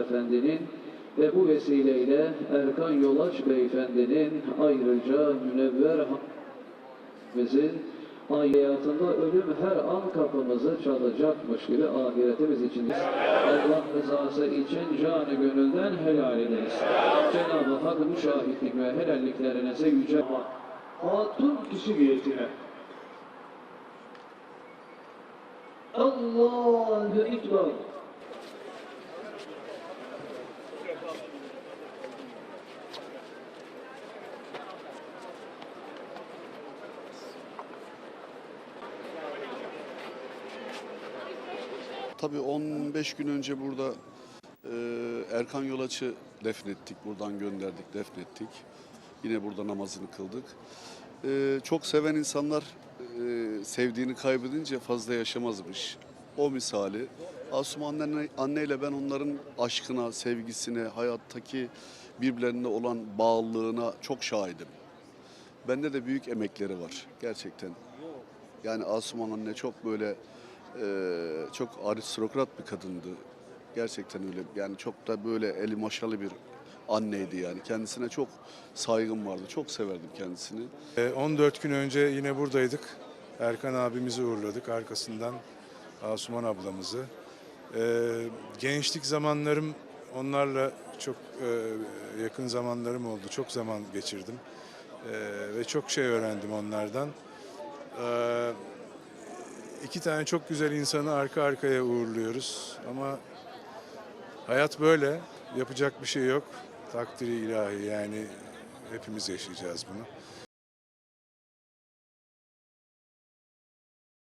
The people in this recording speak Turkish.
Efendinin ve bu vesileyle Erkan Yolaç Beyefendinin ayrıca münevver bizim hayatında ölüm her an kapımızı çalacakmış gibi ahiretimiz için Allah rızası için canı gönülden helal ederiz. Cenab-ı Hak bu şahitlik ve helalliklerinize yüce hatun kişi niyetine. Allahu Ekber. Tabii 15 gün önce burada e, Erkan Yolaç'ı defnettik. Buradan gönderdik, defnettik. Yine burada namazını kıldık. E, çok seven insanlar e, sevdiğini kaybedince fazla yaşamazmış. O misali. Asuman anne, anneyle ben onların aşkına, sevgisine, hayattaki birbirlerine olan bağlılığına çok şahidim. Bende de büyük emekleri var gerçekten. Yani Asuman anne çok böyle çok aristokrat bir kadındı. Gerçekten öyle. Yani çok da böyle eli maşalı bir anneydi yani. Kendisine çok saygım vardı. Çok severdim kendisini. Ee, 14 gün önce yine buradaydık. Erkan abimizi uğurladık. Arkasından Asuman ablamızı. Ee, gençlik zamanlarım onlarla çok e, yakın zamanlarım oldu. Çok zaman geçirdim. Ee, ve çok şey öğrendim onlardan. İki tane çok güzel insanı arka arkaya uğurluyoruz. Ama hayat böyle. Yapacak bir şey yok. Takdiri ilahi yani hepimiz yaşayacağız bunu.